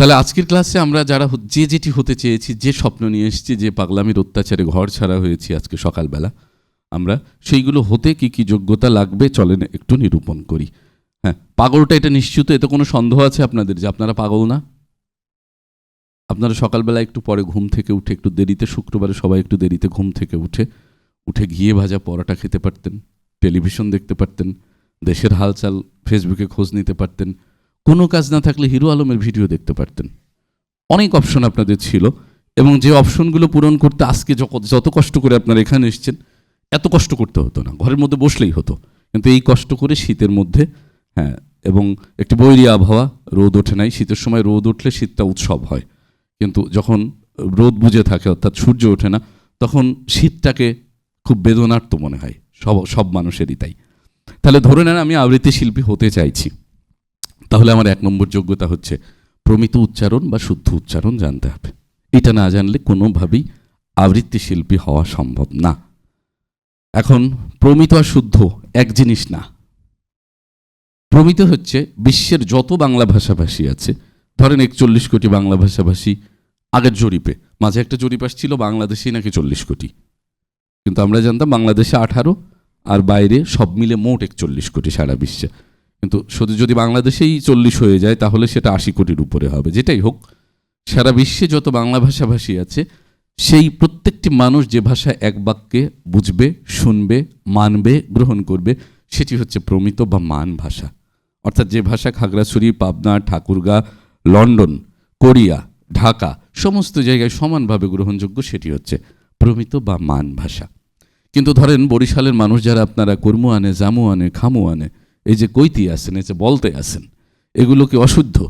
তাহলে আজকের ক্লাসে আমরা যারা যে যেটি হতে চেয়েছি, যে স্বপ্ন নিয়ে এসেছি, যে পাগলামির অত্যাচারে ঘর ছাড়া হয়েছি আজকে সকালবেলা, আমরা সেইগুলো হতে কি কি যোগ্যতা লাগবে চলেন একটু নিরূপণ করি। হ্যাঁ পাগলটা এটা নিশ্চিত, এতে কোনো সন্দেহ আছে আপনাদের যে আপনারা পাগল না? আপনারা সকালবেলা একটু পরে ঘুম থেকে উঠে, একটু দেরিতে, শুক্রবারে সবাই একটু দেরিতে ঘুম থেকে উঠে উঠে ঘিয়ে ভাজা পরোটা খেতে পারতেন, টেলিভিশন দেখতে পারতেন, দেশের হালচাল ফেসবুকে খোঁজ নিতে পারতেন কোনো কাজ না থাকলে হিরো আলমের ভিডিও দেখতে পারতেন। অনেক অপশন আপনাদের ছিল এবং যে অপশনগুলো পূরণ করতে আজকে যত কষ্ট করে আপনারা এখানে এসেছেন, এত কষ্ট করতে হতো না। ঘরের মধ্যে বসলেই হতো। কিন্তু এই কষ্ট করে শীতের মধ্যে হ্যাঁ এবং একটি বৈরী আবহাওয়া, রোদ ওঠে নাই। শীতের সময় রোদ উঠলে শীতটা উৎসব হয়। কিন্তু যখন রোদ বুঝে থাকে, অর্থাৎ সূর্য ওঠে না, তখন শীতটাকে খুব বেদনার্থ মনে হয়। সব সব মানুষেরই তাই। তাহলে ধরে নেন আমি আবৃত্তি শিল্পী হতে চাইছি। তাহলে আমার এক নম্বর যোগ্যতা হচ্ছে প্রমিত উচ্চারণ বা শুদ্ধ উচ্চারণ জানতে হবে। এটা না জানলে কোনোভাবেই আবৃত্তি শিল্পী হওয়া সম্ভব না। এখন, প্রমিত আর শুদ্ধ এক জিনিস না। প্রমিত হচ্ছে বিশ্বের যত বাংলা ভাষাভাষী আছে, ধরেন একচল্লিশ কোটি বাংলা ভাষাভাষী আগের জরিপে, মাঝে একটা জরিপ আসছিল বাংলাদেশেই নাকি চল্লিশ কোটি। কিন্তু আমরা জানতাম বাংলাদেশে আঠারো আর বাইরে সব মিলে মোট একচল্লিশ কোটি সারা বিশ্বে। কিন্তু শুধু যদি বাংলাদেশেই চল্লিশ হয়ে যায়, তাহলে সেটা আশি কোটির উপরে হবে। যেটাই হোক, সারা বিশ্বে যত বাংলা ভাষাভাষী আছে, সেই প্রত্যেকটি মানুষ যে ভাষা এক বাক্যে বুঝবে, শুনবে, মানবে, গ্রহণ করবে, সেটি হচ্ছে প্রমিত বা মান ভাষা। অর্থাৎ যে ভাষা খাগড়াছড়ি, পাবনা, ঠাকুরগা, লন্ডন, কোরিয়া, ঢাকা, সমস্ত জায়গায় সমানভাবে গ্রহণযোগ্য সেটি হচ্ছে প্রমিত বা মান ভাষা। কিন্তু ধরেন বরিশালের মানুষ যারা, আপনারা কর্ম আনে, জামু আনে, খামু আনে এই যে কৈতি আসেন এই যে বলতে আসেন এগুলো কি অশুদ্ধ?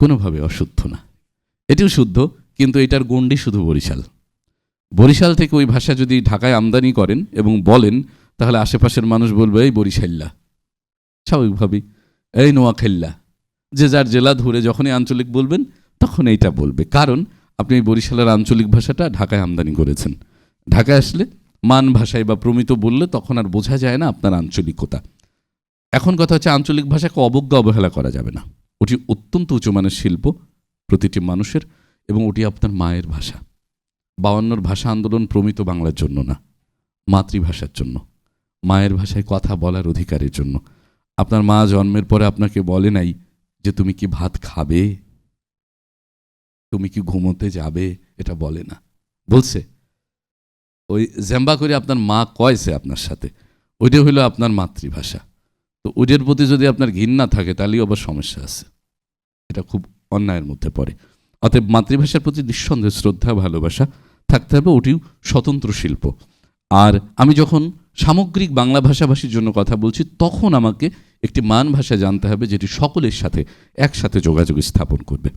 কোনোভাবে অশুদ্ধ না। এটিও শুদ্ধ, কিন্তু এটার গণ্ডি শুধু বরিশাল। বরিশাল থেকে ওই ভাষা যদি ঢাকায় আমদানি করেন এবং বলেন, তাহলে আশেপাশের মানুষ বলবে, এই বরিশাল্লা স্বাভাবিকভাবেই, এই নোয়াখাল্লা যে যার জেলা ধরে যখনই আঞ্চলিক বলবেন, তখন এইটা বলবে। কারণ আপনি এই বরিশালের আঞ্চলিক ভাষাটা ঢাকায় আমদানি করেছেন। ঢাকায় আসলে মান ভাষায় বা প্রমিত বললে তখন আর বোঝা যায় না আপনার আঞ্চলিকতা। এখন কথা হচ্ছে আঞ্চলিক ভাষাকে অবজ্ঞা অবহেলা করা যাবে না। ওটি অত্যন্ত উঁচুমানের শিল্প প্রতিটি মানুষের এবং ওটি আপনার মায়ের ভাষা। বাউান্নর ভাষা আন্দোলন প্রমিত বাংলার জন্য না, মাতৃভাষার জন্য। মায়ের ভাষায় কথা বলার অধিকারের জন্য। আপনার মা জন্মের পরে আপনাকে বলে নাই যে তুমি কি ভাত খাবে? তুমি কি ঘুমোতে যাবে? এটা বলে না। বলছে ওই জ্যাম্বা করে আপনার মা কয়ছে আপনার সাথে? ওইটা হলো আপনার মাতৃভাষা। তো ওইটার প্রতি যদি আপনার ঘৃণা থাকে, তাহলেই আবার সমস্যা আছে। এটা খুব অন্যায়ের মধ্যে পড়ে। অতএব মাতৃভাষার প্রতি নিঃসন্দেহ শ্রদ্ধা, ভালোবাসা থাকতে হবে, ওটিও স্বতন্ত্র শিল্প। আর আমি যখন সামগ্রিক বাংলা ভাষাভাষীর জন্য কথা বলছি, তখন আমাকে একটি মান ভাষা জানতে হবে, যেটি সকলের সাথে একসাথে যোগাযোগ স্থাপন করবে।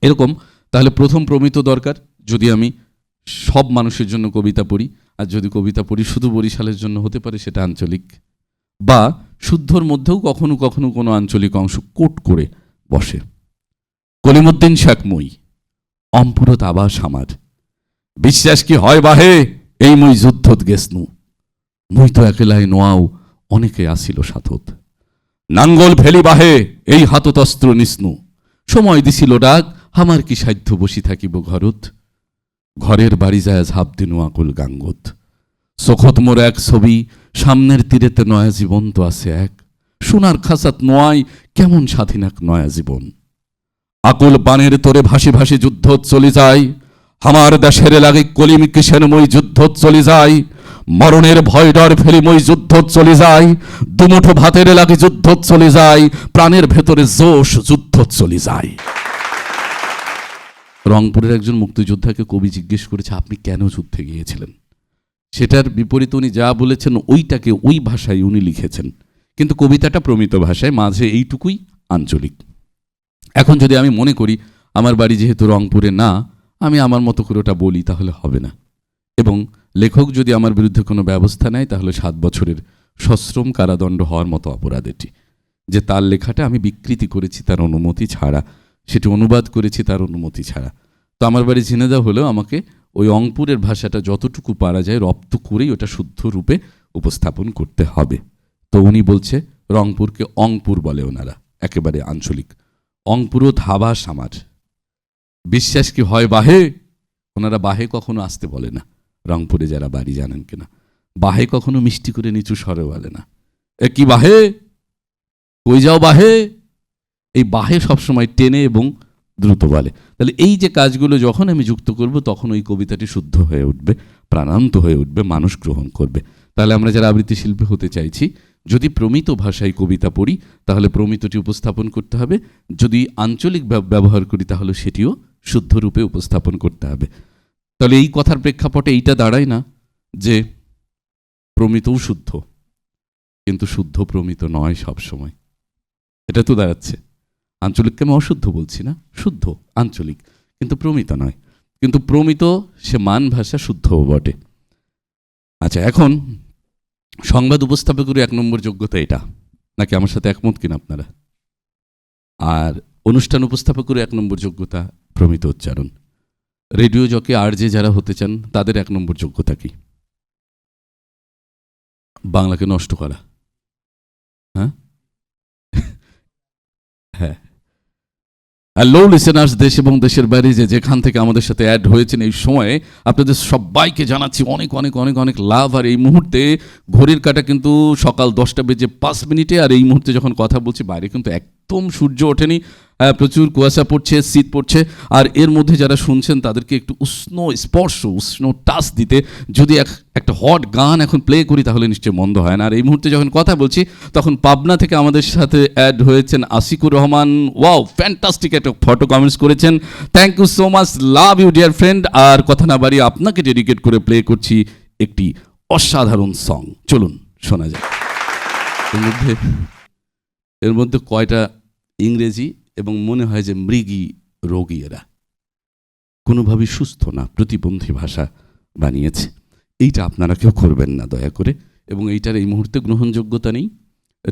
এরকম, তাহলে প্রথম প্রমিত দরকার। যদি আমি সব মানুষের জন্য কবিতা পড়ি। আর যদি কবিতা পড়ি, শুধু বরিশালের জন্য হতে পারে সেটা আঞ্চলিক। বা শুদ্ধর মধ্যেও কখনো কখনো কোনো আঞ্চলিক অংশ কোট করে বসে। কলিমুদ্দিন শাকমুই অম্পুরত আবাস আমার। বিশ্বাস কি হয় বাহে? এই মই যুদ্ধত গেছনু মুই তো একেলাই নোয়াও অনেকে আসিল সাথত। নাঙ্গল ফেলি বাহে, এই হাতত অস্ত্র নিস্নু। সময় দিছিল ডাক, আমার কি সাধ্য বসি থাকিব ঘরত? ঘরের বাড়ি যায় ঝাঁপ দিনু আকুল গাঙ্গত। চোখত মোর এক ছবি, সামনের তীরেতে নয়া জীবন তো আছে এক। সোনার খাসাত নয় কেমন স্বাধীন এক নয়া জীবন। আকুল বানের তোরে ভাসি ভাসি যুদ্ধ চলে যায়। আমার দেশের লাগে কলিম কিসের মই যুদ্ধ চলে যায়। মরণের ভয় ডর ফেলি মই যুদ্ধ চলে যায়। দুমুঠো ভাতের লাগে যুদ্ধ চলে যায়। প্রাণের ভেতরে জোশ যুদ্ধ চলে যায়। রংপুরের একজন মুক্তিযোদ্ধাকে কবি জিজ্ঞেস করেছে, আপনি কেন যুদ্ধে গিয়েছিলেন? সেটার বিপরীত উনি যা বলেছেন, ওইটাকে ওই ভাষায় উনি লিখেছেন। কিন্তু কবিতাটা প্রমিত ভাষায়, মাঝে এইটুকুই আঞ্চলিক। এখন যদি আমি মনে করি, আমার বাড়ি যেহেতু রংপুরে না, আমি আমার মতো করে ওটা বলি তাহলে হবে না। এবং লেখক যদি আমার বিরুদ্ধে কোনো ব্যবস্থা নেয়, তাহলে সাত বছরের সশ্রম কারাদণ্ড হওয়ার মতো অপরাধ এটি। যে তার লেখাটা আমি বিকৃতি করেছি, তার অনুমতি ছাড়া সেটি অনুবাদ করেছি তার অনুমতি ছাড়া। তো আমার বাড়ি ঝিনেদা হলেও আমাকে ওই অঙ্কুরের ভাষাটা যতটুকু পারা যায় রপ্ত করেই ওটা শুদ্ধ রূপে উপস্থাপন করতে হবে। তো উনি বলছে, রংপুরকে অংপুর বলে ওনারা, একেবারে আঞ্চলিক। অঙ্কুরো ধাবা সামার বিশ্বাস কি হয় বাহে? ওনারা বাহে কখনো আসতে বলে না, রংপুরে যারা বাড়ি জানেন কিনা। বাহে কখনো মিষ্টি করে নিচু স্বরে বলে না। এ কি বাহে? কই যাও বাহে? এই বাহে সবসময় টেনে এবং দ্রুত বলে। তাহলে এই যে কাজগুলো যখন আমি যুক্ত করব, তখন ওই কবিতাটি শুদ্ধ হয়ে উঠবে, প্রাণান্ত হয়ে উঠবে, মানুষ গ্রহণ করবে। তাহলে আমরা যারা আবৃত্তি শিল্পী হতে চাইছি, যদি প্রমিত ভাষায় কবিতা পড়ি, তাহলে প্রমিতটি উপস্থাপন করতে হবে। যদি আঞ্চলিক ব্যব- ব্যবহার করি, তাহলে সেটিও শুদ্ধ রূপে উপস্থাপন করতে হবে। তাহলে এই কথার প্রেক্ষাপটে এইটা দাঁড়ায় না যে প্রমিতও শুদ্ধ, কিন্তু শুদ্ধ প্রমিত নয় সব সময় এটা তো দাঁড়াচ্ছে। আঞ্চলিককে আমি অশুদ্ধ বলছি না? শুদ্ধ, আঞ্চলিক। কিন্তু প্রমিত নয়। কিন্তু প্রমিত, সে মান ভাষা শুদ্ধও বটে। আচ্ছা এখন সংবাদ উপস্থাপকের এক নম্বর যোগ্যতা এটা। নাকি আমার সাথে একমত কিনা আপনারা? আর অনুষ্ঠান উপস্থাপকের এক নম্বর যোগ্যতা প্রমিত উচ্চারণ। রেডিও জকে আর যে যারা হতে চান, তাদের এক নম্বর যোগ্যতা কি? বাংলাকে নষ্ট করা হ্যাঁ হ্যাঁ হ্যালো লিসেনার্স দেশ এবং দেশের বাইরে যে যেখান থেকে আমাদের সাথে অ্যাড হয়েছেন এই সময়ে, আপনাদের সবাইকে জানাচ্ছি অনেক অনেক অনেক অনেক লাভ আর এই মুহূর্তে ঘড়ির কাটা কিন্তু সকাল দশটা বেজে পাঁচ মিনিটে, আর এই মুহূর্তে যখন কথা বলছি, বাইরে কিন্তু একদম সূর্য ওঠেনি। প্রচুর কুয়াশা পড়ছে, শীত পড়ছে, আর এর মধ্যে যারা শুনছেন তাদেরকে একটু উষ্ণ স্পর্শ, উষ্ণ টাচ দিতে যদি এক, একটা হট গান এখন প্লে করি তাহলে নিশ্চয়ই মন্দ হয় না। আর এই মুহূর্তে যখন কথা বলছি, তখন পাবনা থেকে আমাদের সাথে অ্যাড হয়েছেন আশিকুর রহমান। ওয়াও ফ্যান্টাস্টিক একটা ফটো কমেন্টস করেছেন। Thank you so much love you dear friend আর কথা না বাড়িয়ে আপনাকে ডেডিকেট করে প্লে করছি একটি অসাধারণ সং চলুন, শোনা যায় এর মধ্যে এর মধ্যে কয়টা ইংরেজি এবং মনে হয় যে মৃগী রোগী এরা। কোনোভাবেই সুস্থ না, প্রতিবন্ধী ভাষা বানিয়েছে। এইটা আপনারা কেউ করবেন না, দয়া করে। এবং এইটার এই মুহূর্তে গ্রহণযোগ্যতা নেই।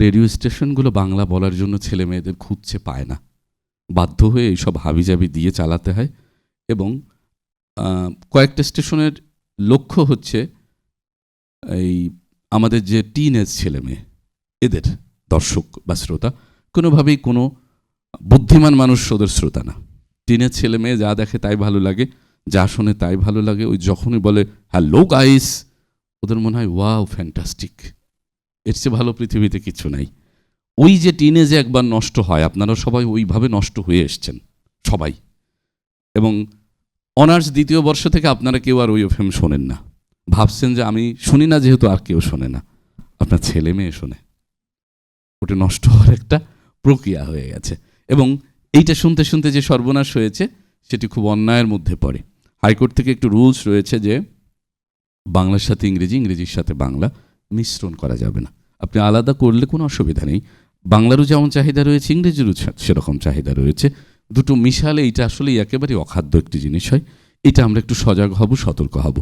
রেডিও স্টেশনগুলো বাংলা বলার জন্য ছেলে মেয়েদের খুঁজছে, পায় না। বাধ্য হয়ে এইসব হাবিজাবি দিয়ে চালাতে হয়। এবং কয়েকটা স্টেশনের লক্ষ্য হচ্ছে এই আমাদের যে টিন এজ ছেলে মেয়ে, এদের দর্শক বা শ্রোতা, কোনোভাবেই কোনো বুদ্ধিমান মানুষ ওদের শ্রোতা না। টিনের ছেলে মেয়ে যা দেখে তাই ভালো লাগে, যা শোনে তাই ভালো লাগে। ওই যখনই বলে, হ্যালো গাইস, ওদের মনে হয়, ওয়াও, ফ্যান্টাস্টিক। এর চেয়ে ভালো পৃথিবীতে কিছু নাই। ওই যে টিনেজে একবার নষ্ট হয়, আপনারা সবাই ওইভাবে নষ্ট হয়ে এসছেন, সবাই। এবং অনার্স দ্বিতীয় বর্ষ থেকে আপনারা কেউ আর ওই এফএম শোনেন না। ভাবছেন যে আমি শুনি না, যেহেতু আর কেউ শোনে না। আপনার ছেলে মেয়ে শোনে। ওটা নষ্ট হওয়ার একটা প্রক্রিয়া হয়ে গেছে। এবং এইটা শুনতে শুনতে যে সর্বনাশ হয়েছে, সেটি খুব অন্যায়ের মধ্যে পড়ে। হাইকোর্ট থেকে একটু রুলস রয়েছে যে, বাংলার সাথে ইংরেজি, ইংরেজির সাথে বাংলা মিশ্রণ করা যাবে না। আপনি আলাদা করলে কোনো অসুবিধা নেই। বাংলারও যেমন চাহিদা রয়েছে, ইংরেজিরও সেরকম চাহিদা রয়েছে। দুটো মিশালে এইটা আসলে একেবারে অখাদ্য একটি জিনিস হয়। এটা আমরা একটু সজাগ হব, সতর্ক হব।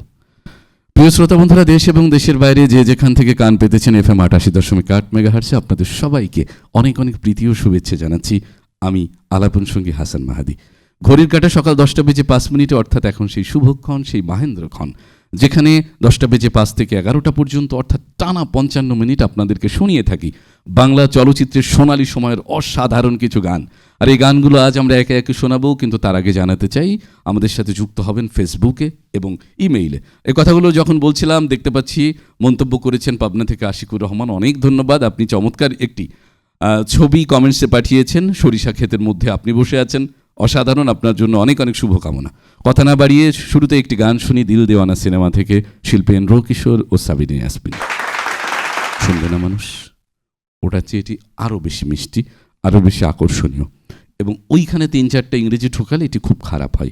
প্রিয় শ্রোতা বন্ধুরা, দেশ এবং দেশের বাইরে যে যেখান থেকে কান পেতেছেন এফ এম আটাশি দশমিক আট মেগাহার্সে আপনাদের সবাইকে অনেক অনেক প্রীতি ও শুভেচ্ছা জানাচ্ছি। আমি আলাপন সঙ্গী হাসান মাহাদি। ঘড়ির কাটা সকাল দশটা বেজে পাঁচ মিনিটে, অর্থাৎ এখন সেই শুভক্ষণ, সেই মাহেন্দ্রক্ষণ, যেখানে দশটা বেজে পাঁচ থেকে এগারোটা পর্যন্ত, অর্থাৎ টানা পঞ্চান্ন মিনিট আপনাদেরকে শুনিয়ে থাকি বাংলা চলচ্চিত্রের সোনালী সময়ের অসাধারণ কিছু গান। আর এই গানগুলো আজ আমরা একে একে শোনাবো, কিন্তু তার আগে জানাতে চাই, আমাদের সাথে যুক্ত হবেন ফেসবুকে এবং ইমেইলে। এই কথাগুলো যখন বলছিলাম, দেখতে পাচ্ছি, মন্তব্য করেছেন পাবনা থেকে আশিকুর রহমান। অনেক ধন্যবাদ, আপনি চমৎকার একটি ছবি কমেন্টসে পাঠিয়েছেন। সরিষা ক্ষেতের মধ্যে আপনি বসে আছেন। অসাধারণ, আপনার জন্য অনেক অনেক শুভকামনা। কথা না বাড়িয়ে শুরুতে একটি গান শুনি দিল দেওয়ানা সিনেমা থেকে শিল্পী এন্দ্র কিশোর ও সাবিনী আসপিন শুনবে না মানুষ? ওটা চেয়ে এটি আরও বেশি মিষ্টি আরও বেশি আকর্ষণীয়। এবং ওইখানে তিন চারটা ইংরেজি ঢোকালে এটি খুব খারাপ হয়।